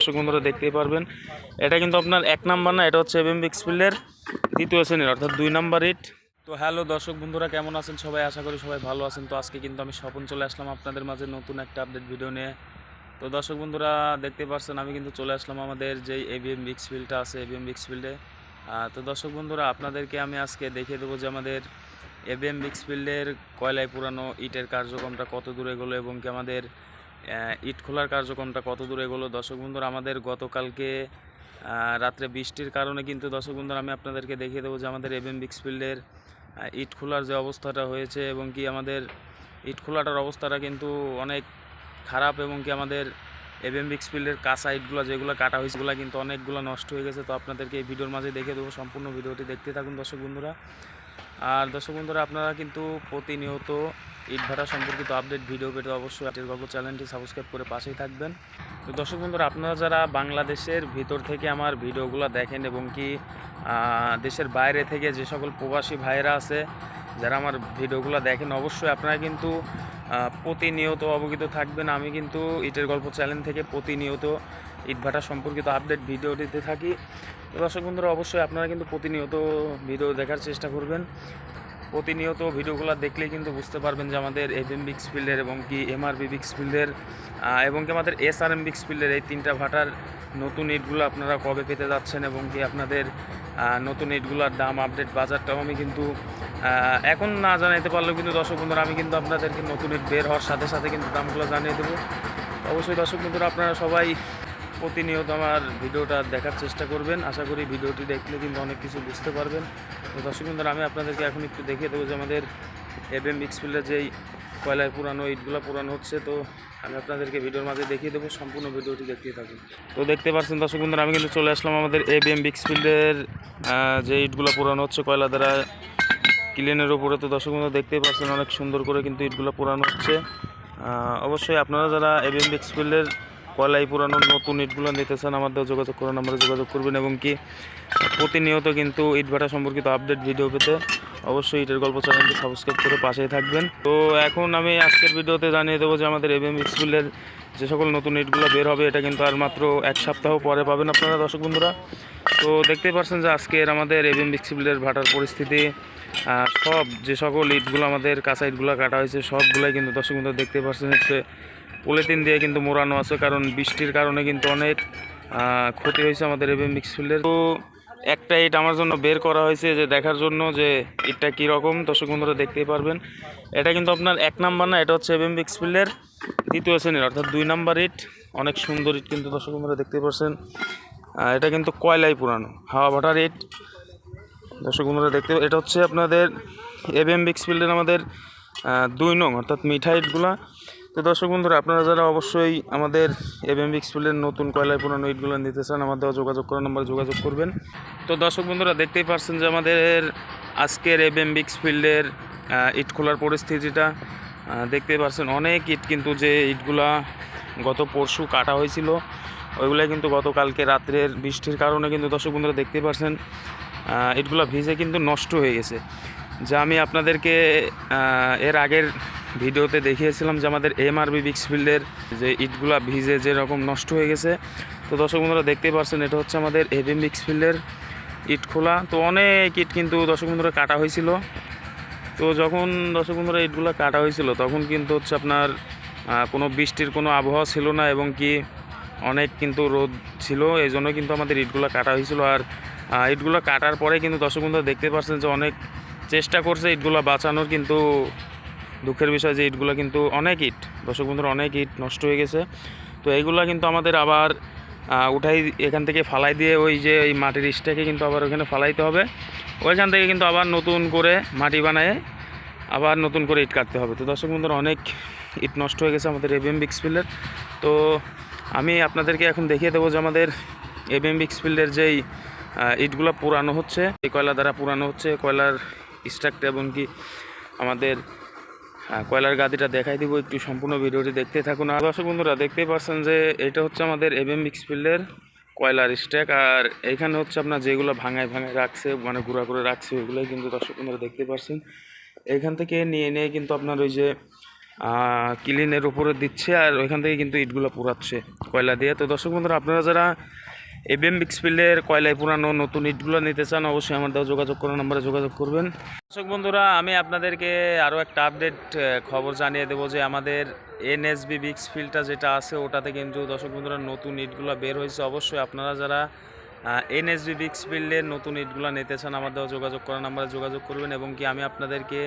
দর্শক বন্ধুরা দেখতেই পারবেন। এটা কিন্তু আপনার এক নাম্বার না, এটা হচ্ছে এম বিক্সফিল্ডের দ্বিতীয় শ্রেণির, অর্থাৎ দুই নাম্বার ইট তো হ্যালো দর্শক বন্ধুরা, কেমন আছেন সবাই? আশা করি সবাই ভালো আছেন। তো আজকে কিন্তু আমি স্বপন চলে আসলাম আপনাদের মাঝে নতুন একটা আপডেট ভিডিও নিয়ে। তো দর্শক বন্ধুরা, দেখতে পাচ্ছেন আমি কিন্তু চলে আসলাম আমাদের যেই এবিএম বিক্সফিল্ডটা আছে এবিএম বিক্সফিল্ডে তো দর্শক বন্ধুরা, আপনাদেরকে আমি আজকে দেখিয়ে দেবো যে আমাদের এবিএম বিক্সফিল্ডের কয়লায় পুরানো ইটের কার্যক্রমটা কত দূরে এগোলো এবং কি আমাদের ইট খোলার কার্যক্রমটা কত দূরে এগোলো? দর্শক বন্ধুরা আমাদের গতকালকে রাত্রে বৃষ্টির কারণে কিন্তু দর্শক বন্ধুরা আমি আপনাদেরকে দেখিয়ে দেবো যে আমাদের এবিএম বিক্সফিল্ডের আহ, ইট খোলার যে অবস্থাটা হয়েছে এবং কি আমাদের ইট খোলাটার অবস্থাটা কিন্তু অনেক খারাপ এবং কি আমাদের এবিএম বিক্সফিল্ডের কাঁচা ইটগুলো যেগুলো কাটা হয়েছে সেগুলো কিন্তু অনেকগুলো নষ্ট হয়ে গেছে। তো আপনাদেরকে এই ভিডিওর মাঝে দেখে দেবো সম্পূর্ণ ভিডিওটি। দেখতে থাকুন দর্শক বন্ধুরা। আর দর্শক বন্ধুরা আপনারা কিন্তু প্রতিনিয়ত ইট ভাটা সম্পর্কিত আপডেট ভিডিও পেতে অবশ্যই আটের গল্প চ্যানেলটি সাবস্ক্রাইব করে পাশেই থাকবেন। তো দর্শক বন্ধুরা, আপনারা যারা বাংলাদেশের ভিতর থেকে আমার ভিডিওগুলো দেখেন এবং কি দেশের বাইরে থেকে যে সকল প্রবাসী ভাইয়েরা আছে, যারা আমার ভিডিওগুলো দেখেন, অবশ্যই আপনারা কিন্তু প্রতিনিয়ত অবগত থাকবেন। আমি কিন্তু ইটের গল্প চ্যানেল থেকে প্রতিনিয়ত ইটভাটা সম্পর্কিত আপডেট ভিডিও দিতে থাকি। দর্শক বন্ধুরা, অবশ্যই আপনারা কিন্তু প্রতিনিয়ত ভিডিও দেখার চেষ্টা করবেন। প্রতিনিয়ত ভিডিওগুলো দেখলেই কিন্তু বুঝতে পারবেন যে আমাদের এফএম বিক্স ফিল্ডের এবং কি এমআরবি বিক্স ফিল্ডের এবং কি আমাদের এস আর এম বিক্স ফিল্ডের এই তিনটা ভাটার নতুন ইটগুলো আপনারা কবে পেতে যাচ্ছেন এবং কি আপনাদের নতুন ইটগুলোর দাম আপডেট বাজারটাও আমি কিন্তু এখন না জানাইতে পারলেও কিন্তু দর্শক বন্ধুরা, আমি কিন্তু আপনাদেরকে নতুন ইট বের হওয়ার সাথে সাথে কিন্তু দামগুলো জানিয়ে দেবো। অবশ্যই দর্শক বন্ধুরা, আপনারা সবাই প্রতিনিয়ত আমার ভিডিওটা দেখার চেষ্টা করবেন। আশা করি ভিডিওটি দেখলে কিন্তু অনেক কিছু বুঝতে পারবেন। দর্শক বন্ধুরা, আমি আপনাদেরকে এখন একটু দেখিয়ে দেবো যে আমাদের এফএম মিক্সফিল্ডের যেই কয়লায় পুরানো, ইটগুলো পুরানো হচ্ছে। তো আমি আপনাদেরকে ভিডিওর মাঝে দেখিয়ে দেবো, সম্পূর্ণ ভিডিওটি দেখতে থাকুন। তো দেখতে পাচ্ছেন দর্শক বন্ধুরা, আমি কিন্তু চলে আসলাম আমাদের এবিএম বিক্সফিল্ডের যে ইটগুলো পুরানো হচ্ছে কয়লা দ্বারা ক্লিনের ওপরে তো দর্শক বন্ধুরা, দেখতেই পাচ্ছেন অনেক সুন্দর করে কিন্তু ইটগুলো পুরানো হচ্ছে। অবশ্যই আপনারা যারা এবিএম বিক্সফিল্ডের কয়লাই পুরানো নতুন ইটগুলো নিতে চান আমাদের যোগাযোগ করে নাম্বারে যোগাযোগ করবেন এবং কি প্রতিনিয়ত কিন্তু ইট ভাটা সম্পর্কিত আপডেট ভিডিও পেতে অবশ্যই ইটের গল্প চ্যানেলটি সাবস্ক্রাইব করে পাশেই থাকবেন। তো এখন আমি আজকের ভিডিওতে জানিয়ে দেবো যে আমাদের এবিএম স্কুলের যে সকল নতুন ইটগুলো বের হবে, এটা কিন্তু আর মাত্র এক সপ্তাহ পরে পাবেন আপনারা দর্শক বন্ধুরা। তো দেখতেই পাচ্ছেন যে আজকের আমাদের এবিএম বিক্সিবিলের ভাটার পরিস্থিতি সব যে সকল ইটগুলো আমাদের কাঁচা ইটগুলো কাটা হয়েছে, সবগুলাই কিন্তু দর্শক বন্ধুরা দেখতে পাচ্ছেন হচ্ছে পলিথিন দিয়ে কিন্তু মোড়ানো আছে, কারণ বৃষ্টির কারণে কিন্তু অনেক ক্ষতি হয়েছে আমাদের এবিএম মিক্সফিল্ডের তো একটা ইট আমার জন্য বের করা হয়েছে যে দেখার জন্য যে ইটটা কীরকম দর্শক বন্ধুরা দেখতেই পারবেন। এটা কিন্তু আপনার এক নাম্বার না, এটা হচ্ছে এবিএম মিক্সফিল্ডের দ্বিতীয় শ্রেণির, অর্থাৎ দুই নাম্বার ইট। অনেক সুন্দর ইট কিন্তু দর্শক বন্ধুরা দেখতেই পাচ্ছেন এটা কিন্তু কয়লাই পুরানো, হাওয়া ভাটার ইট। দর্শক বন্ধুরা দেখতে, এটা হচ্ছে আপনাদের এবিএম বিক্সফিল্ডের আমাদের দুই নং, অর্থাৎ মিঠাই ইটগুলা। তো দর্শক বন্ধুরা আপনারা যারা অবশ্যই আমাদের এবিএম বিক্সফিল্ডের নতুন কয়লায় পুরানো ইটগুলো নিতে চান আমাদের যোগাযোগ করার নাম্বার যোগাযোগ করবেন। তো দর্শক বন্ধুরা দেখতেই পারছেন যে আমাদের আজকের এবিএম বিক্সফিল্ডের ইট খোলার পরিস্থিতিটা। আহ, দেখতেই পারছেন অনেক ইট কিন্তু যে ইটগুলা গত পরশু কাটা হয়েছিল ওইগুলাই কিন্তু গতকালকে রাত্রের বৃষ্টির কারণে কিন্তু দর্শক বন্ধুরা দেখতেই পারছেন ইটগুলো ভিজে কিন্তু নষ্ট হয়ে গেছে। যা আমি আপনাদেরকে এর আগের ভিডিওতে দেখিয়েছিলাম যে আমাদের এমআরবি বিক্সফিল্ডের যে ইটগুলা ভিজে যেরকম নষ্ট হয়ে গেছে। তো দর্শক বন্ধুরা, দেখতেই পারছেন, এটা হচ্ছে আমাদের এভিএম বিক্সফিল্ডের ইট খোলা। তো অনেক ইট কিন্তু দর্শক বন্ধুরা কাটা হয়েছিল। তো যখন দর্শক বন্ধুরা ইটগুলো কাটা হয়েছিল, তখন কিন্তু হচ্ছে আপনার কোনো বৃষ্টির কোনো আবহাওয়া ছিল না এবং কি অনেক কিন্তু রোদ ছিল এই জন্য কিন্তু আমাদের ইটগুলো কাটা হয়েছিল। আর ইটগুলো কাটার পরে কিন্তু দর্শক বন্ধুরা দেখতে পাচ্ছেন যে অনেক চেষ্টা করছে ইটগুলো বাঁচানোর, কিন্তু দুঃখের বিষয় যে ইটগুলো কিন্তু অনেক ইট, দর্শক বন্ধুরা, অনেক ইট নষ্ট হয়ে গেছে। তো এইগুলো কিন্তু আমাদের আবার উঠাই এখান থেকে ফালাই দিয়ে ওই যে এই মাটির ইস্টাকে কিন্তু আবার ওখানে ফালাইতে হবে। ওইখান থেকে কিন্তু আবার নতুন করে মাটি বানায় আবার নতুন করে ইট কাটতে হবে। তো দর্শক বন্ধুরা, অনেক ইট নষ্ট হয়ে গেছে আমাদের এবিএম বিক্সফিল্ডের তো আমি আপনাদেরকে এখন দেখিয়ে দেবো যে আমাদের এবিএম বিক্সফিল্ডের যেই ইটগুলো পুরানো হচ্ছে, এই কয়লা দ্বারা পুরানো হচ্ছে, কয়লার স্ট্রাকটা এবং কি আমাদের কয়লার গাদিটা দেখাই দিব, একটু সম্পূর্ণ ভিডিওটি দেখতে থাকুন। আর দর্শক বন্ধুরা, দেখতেই পাচ্ছেন যে এটা হচ্ছে আমাদের এবিএম মিক্সফিল্ডের কয়লার স্ট্যাক আর এইখানে হচ্ছে আপনার যেগুলো ভাঙায় ভাঙায় রাখছে মানে গুঁড়া করে রাখছে ওইগুলোই কিন্তু দর্শক বন্ধুরা দেখতে পাচ্ছেন। এখান থেকে নিয়ে নিয়ে কিন্তু আপনার ওই যে ক্লিনের উপরে দিচ্ছে, আর ওইখান থেকে কিন্তু ইটগুলো পুরাচ্ছে কয়লা দিয়ে। তো দর্শক বন্ধুরা, আপনারা যারা এবিএম বিক্সফিল্ডের কয়লায় পুরানো নতুন ইটগুলো নিতে চান, অবশ্যই আমার দেওয়া যোগাযোগ করার নাম্বারে যোগাযোগ করবেন। দর্শক বন্ধুরা, আমি আপনাদেরকে আরও একটা আপডেট খবর জানিয়ে দেবো যে আমাদের এনএসবি বিক্সফিল্ডটা যেটা আছে, ওটাতে কিন্তু দর্শক বন্ধুরা নতুন ইটগুলো বের হয়েছে। অবশ্যই আপনারা যারা এনএসবি বিক্সফিল্ডের নতুন ইটগুলো নিতে চান, আমার দেওয়া যোগাযোগ করার নাম্বারে যোগাযোগ করবেন এবং কি আমি আপনাদেরকে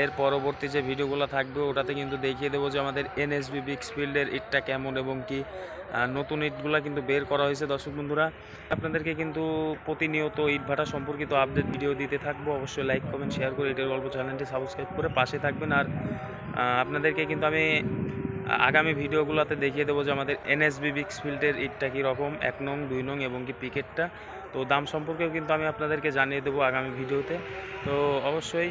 এর পরবর্তী যে ভিডিওগুলো থাকবে, ওটাতে কিন্তু দেখিয়ে দেবো যে আমাদের এনএসবি বিক্স ফিল্ডের ইটটা কেমন এবং কি নতুন ইটগুলো কিন্তু বের করা হয়েছে। দর্শক বন্ধুরা, আপনাদেরকে কিন্তু প্রতিনিয়ত ইট ভাটা সম্পর্কিত আপডেট ভিডিও দিতে থাকব। অবশ্যই লাইক কমেন্ট শেয়ার করে এটার গল্প চ্যানেলটি সাবস্ক্রাইব করে পাশে থাকবেন। আর আপনাদেরকে কিন্তু আমি আগামী ভিডিওগুলোতে দেখিয়ে দেবো যে আমাদের এনএসবি বিক্স ফিল্ডের ইটটা কীরকম, এক নং, দুই নং এবং কি পিকেটটা তো দাম সম্পর্কেও কিন্তু আমি আপনাদেরকে জানিয়ে দেবো আগামী ভিডিওতে। তো অবশ্যই